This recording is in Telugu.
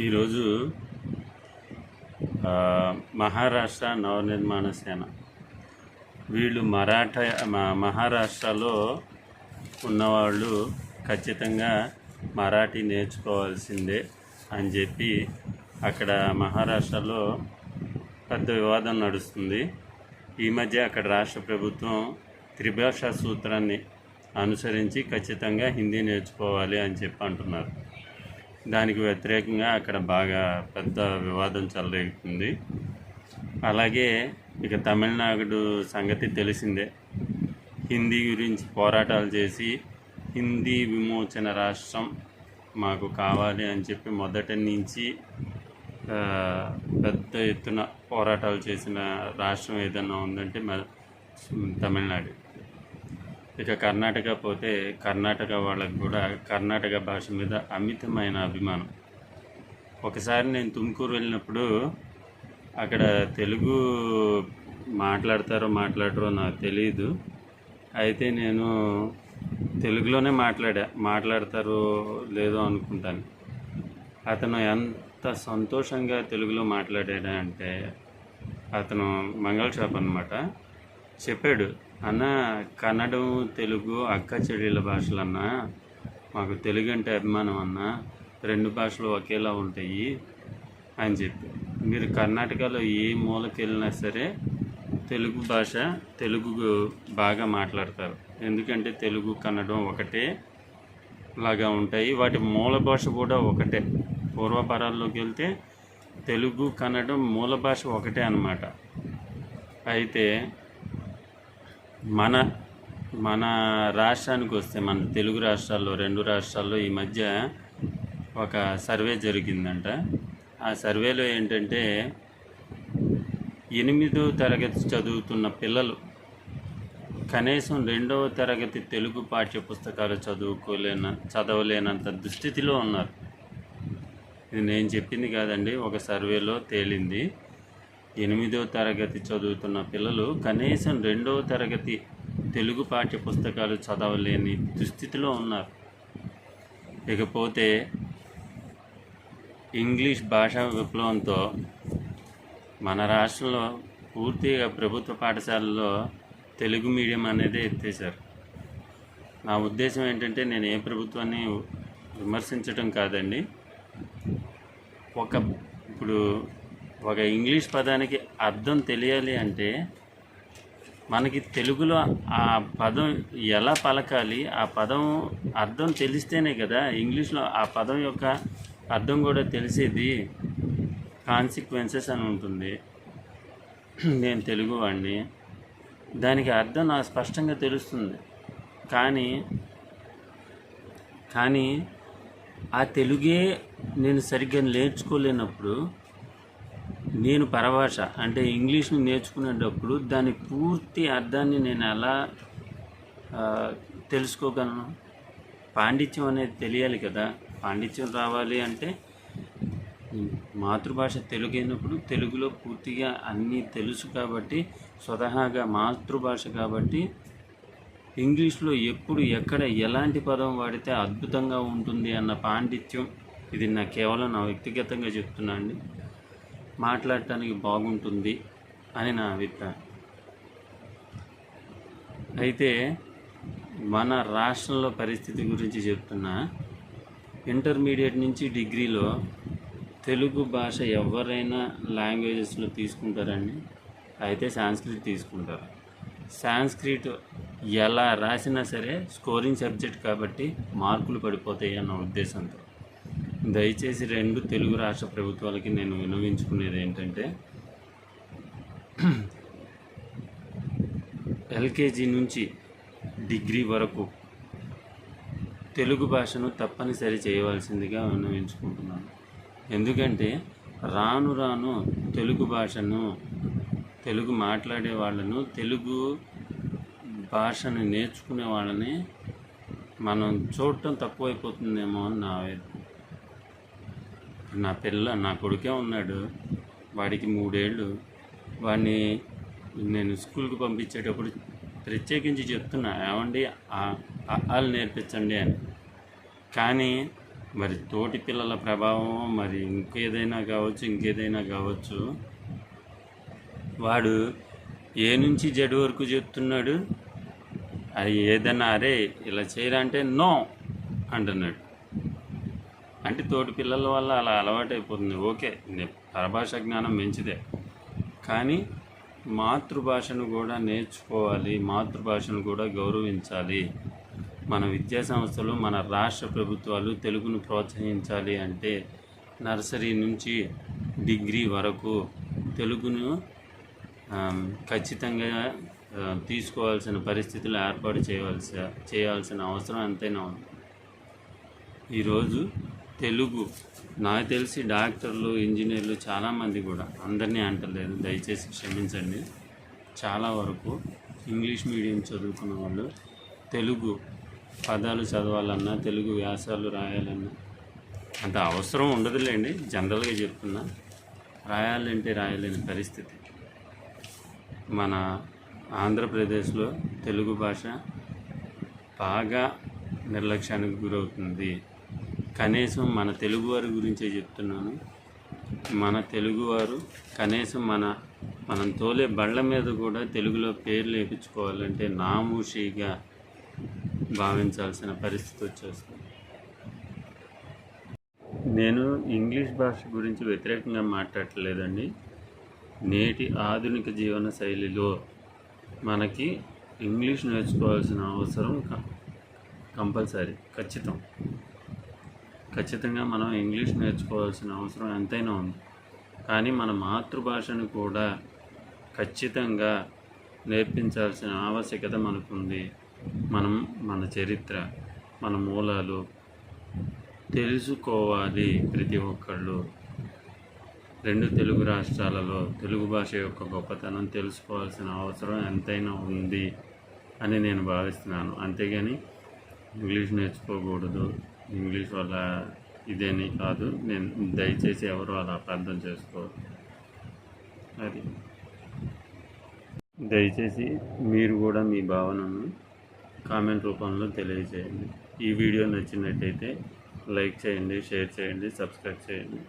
ఈరోజు మహారాష్ట్ర నవనిర్మాణ సేన. వీళ్ళు మరాఠా మ- మహారాష్ట్రలో ఉన్నవాళ్ళు ఖచ్చితంగా మరాఠీ నేర్చుకోవాల్సిందే అని చెప్పి అక్కడ మహారాష్ట్రలో పెద్ద వివాదం నడుస్తుంది. ఈ మధ్య అక్కడ రాష్ట్ర ప్రభుత్వం త్రిభాషా సూత్రాన్ని అనుసరించి ఖచ్చితంగా హిందీ నేర్చుకోవాలి అని చెప్పి అంటున్నారు. దానికి వ్యతిరేకంగా అక్కడ బాగా పెద్ద వివాదం చెలరేగుతుంది అలాగే ఇక తమిళనాడు సంగతి తెలిసిందే. హిందీ గురించి పోరాటాలు చేసి హిందీ విమోచన రాష్ట్రం మాకు కావాలి అని చెప్పి మొదటి నుంచి పెద్ద ఎత్తున పోరాటాలు చేసిన రాష్ట్రం ఏదైనా ఉందంటే తమిళనాడు. ఇక కర్ణాటక పోతే కర్ణాటక వాళ్ళకు కూడా కర్ణాటక భాష మీద అమితమైన అభిమానం. ఒకసారి నేను తుమ్కూరు వెళ్ళినప్పుడు అక్కడ తెలుగు మాట్లాడతారో మాట్లాడరో నాకు తెలియదు అయితే నేను తెలుగులోనే మాట్లాడా మాట్లాడతారో లేదో అనుకుంటాను. అతను ఎంత సంతోషంగా తెలుగులో మాట్లాడాడు అంటే అతను మంగళ షాప్ అనమాట చెప్పాడు. అన్న కన్నడం తెలుగు అక్క చెల్లెళ్ళ భాషలు అన్న మాకు తెలుగు అంటే అభిమానం అన్న రెండు భాషలు ఒకేలా ఉంటాయి అని చెప్పి. మీరు కర్ణాటకలో ఏ మూలకి వెళ్ళినా సరే తెలుగు భాష తెలుగు బాగా మాట్లాడతారు. ఎందుకంటే తెలుగు కన్నడం ఒకటే లాగా ఉంటాయి. వాటి మూల భాష కూడా ఒకటే. పూర్వపరాల్లోకి వెళ్తే తెలుగు కన్నడం మూల భాష ఒకటే అన్నమాట. అయితే మన మన రాష్ట్రానికి వస్తే మన తెలుగు రాష్ట్రాల్లో రెండు రాష్ట్రాల్లో ఈ మధ్య ఒక సర్వే జరిగిందంట. ఆ సర్వేలో ఏంటంటే ఎనిమిదో తరగతి చదువుతున్న పిల్లలు కనీసం రెండవ తరగతి తెలుగు పాఠ్య పుస్తకాలు చదువుకోలేన చదవలేనంత దుస్థితిలో ఉన్నారు. ఇది నేను చెప్పింది కాదండి ఒక సర్వేలో తేలింది. ఎనిమిదో తరగతి చదువుతున్న పిల్లలు కనీసం రెండవ తరగతి తెలుగు పాఠ్య పుస్తకాలు చదవలేని దుస్థితిలో ఉన్నారు. ఇకపోతే ఇంగ్లీష్ భాషా విప్లవంతో మన రాష్ట్రంలో పూర్తిగా ప్రభుత్వ పాఠశాలలో తెలుగు మీడియం అనేది ఎత్తేసారు నా ఉద్దేశం ఏంటంటే నేను ఏ ప్రభుత్వాన్ని విమర్శించడం కాదండి. ఒక ఇప్పుడు ఒక ఇంగ్లీష్ పదానికి అర్థం తెలియాలి అంటే మనకి తెలుగులో ఆ పదం ఎలా పలకాలి ఆ పదం అర్థం తెలిస్తేనే కదా ఇంగ్లీష్లో ఆ పదం యొక్క అర్థం కూడా తెలిసేది. కాన్సిక్వెన్సెస్ అని ఉంటుంది. నేను తెలుగు వాడిని. దానికి అర్థం నాకు స్పష్టంగా తెలుస్తుంది. కానీ కానీ ఆ తెలుగే నేను సరిగ్గా నేర్చుకోలేనప్పుడు నేను పరభాష అంటే ఇంగ్లీష్ని నేర్చుకునేటప్పుడు దాని పూర్తి అర్థాన్ని నేను ఎలా తెలుసుకోగలను? పాండిత్యం అనేది తెలియాలి కదా. పాండిత్యం రావాలి అంటే మాతృభాష తెలుగు అయినప్పుడు తెలుగులో పూర్తిగా అన్నీ తెలుసు కాబట్టి స్వతహాగా మాతృభాష కాబట్టి ఇంగ్లీష్లో ఎప్పుడు ఎక్కడ ఎలాంటి పదం వాడితే అద్భుతంగా ఉంటుంది అన్న పాండిత్యం. ఇది నా కేవలం నా వ్యక్తిగతంగా చెప్తున్నా అండి. మాట్లాడటానికి బాగుంటుంది అని నా అభిప్రాయం. అయితే మన రాష్ట్రంలో పరిస్థితి గురించి చెప్తున్నా ఇంటర్మీడియట్ నుంచి డిగ్రీలో తెలుగు భాష ఎవరైనా లాంగ్వేజెస్లో తీసుకుంటారండి? అయితే సాంస్క్రిట్ తీసుకుంటారు. సాంస్క్రిట్ ఎలా రాసినా సరే స్కోరింగ్ సబ్జెక్ట్ కాబట్టి మార్కులు పడిపోతాయి అన్న ఉద్దేశంతో. దయచేసి రెండు తెలుగు రాష్ట్ర ప్రభుత్వాలకి నేను వినవించుకునేది ఏంటంటే ఎల్కేజీ నుంచి డిగ్రీ వరకు తెలుగు భాషను తప్పనిసరి చేయవలసిందిగా విన్నవించుకుంటున్నాను ఎందుకంటే రాను రాను తెలుగు భాషను తెలుగు మాట్లాడే వాళ్ళను తెలుగు భాషను నేర్చుకునే వాళ్ళని మనం చూడటం తక్కువైపోతుందేమో అని నా ఆవేదన. నా పిల్ల నా కొడుకే ఉన్నాడు. వాడికి మూడేళ్ళు. వాడిని నేను స్కూల్కి పంపించేటప్పుడు ప్రత్యేకించి చెప్తున్నా ఏమండి వాళ్ళు నేర్పించండి అని. కానీ మరి తోటి పిల్లల ప్రభావం మరి ఇంకేదైనా కావచ్చు ఇంకేదైనా కావచ్చు వాడు ఏ నుంచి జడు వరకు చెప్తున్నాడు? అది ఏదన్నా అరే ఇలా చేయరంటే నో అంటున్నాడు. అంటే తోటి పిల్లల వల్ల అలా అలవాటైపోతుంది. ఓకే నే- పరభాష జ్ఞానం మంచిదే. కానీ మాతృభాషను కూడా నేర్చుకోవాలి మాతృభాషను కూడా గౌరవించాలి. మన విద్యా సంస్థలు మన రాష్ట్ర ప్రభుత్వాలు తెలుగును ప్రోత్సహించాలి అంటే నర్సరీ నుంచి డిగ్రీ వరకు తెలుగును ఖచ్చితంగా తీసుకోవాల్సిన పరిస్థితులు ఏర్పాటు చేయవలసి చేయాల్సిన అవసరం ఎంతైనా ఉంది. ఈరోజు తెలుగు. నాకు తెలిసి డాక్టర్లు ఇంజనీర్లు చాలామంది కూడా అందరినీ అంటలేదు. దయచేసి క్షమించండి. చాలా వరకు ఇంగ్లీష్ మీడియం చదువుకున్న వాళ్ళు తెలుగు పదాలు చదవాలన్నా తెలుగు వ్యాసాలు రాయాలన్నా అంత అవసరం ఉండదులేండి. జనరల్గా చెప్తున్నా రాయాలంటే రాయలేని పరిస్థితి. మన ఆంధ్రప్రదేశ్లో తెలుగు భాష బాగా నిర్లక్ష్యానికి గురవుతుంది. కనీసం మన తెలుగువారి గురించే చెప్తున్నాను. మన తెలుగువారు కనీసం మన మనం తోలే బళ్ళ మీద కూడా తెలుగులో పేర్లు వేయించుకోవాలంటే నామూషిగా భావించాల్సిన పరిస్థితి వచ్చేస్తుంది. నేను ఇంగ్లీష్ భాష గురించి వ్యతిరేకంగా మాట్లాడలేదండి నేటి ఆధునిక జీవన శైలిలో మనకి ఇంగ్లీష్ నేర్చుకోవాల్సిన అవసరం కంపల్సరీ ఖచ్చితం. ఖచ్చితంగా మనం ఇంగ్లీష్ నేర్చుకోవాల్సిన అవసరం ఎంతైనా ఉంది. కానీ మన మాతృభాషను కూడా ఖచ్చితంగా నేర్పించాల్సిన ఆవశ్యకత మనకుంది. మనం మన చరిత్ర మన మూలాలు తెలుసుకోవాలి ప్రతి ఒక్కళ్ళు. రెండు తెలుగు రాష్ట్రాలలో తెలుగు భాష యొక్క గొప్పతనం తెలుసుకోవాల్సిన అవసరం ఎంతైనా ఉంది అని నేను భావిస్తున్నాను. అంతేగాని ఇంగ్లీష్ నేర్చుకోకూడదు. ఇంగ్లీష్ వల్ల ఇదేని కాదు. నేను దయచేసి ఎవరు అలా అర్థం చేసుకో అది. దయచేసి మీరు కూడా మీ భావనను కామెంట్ రూపంలో తెలియజేయండి. ఈ వీడియో నచ్చినట్టయితే లైక్ చేయండి షేర్ చేయండి సబ్స్క్రైబ్ చేయండి.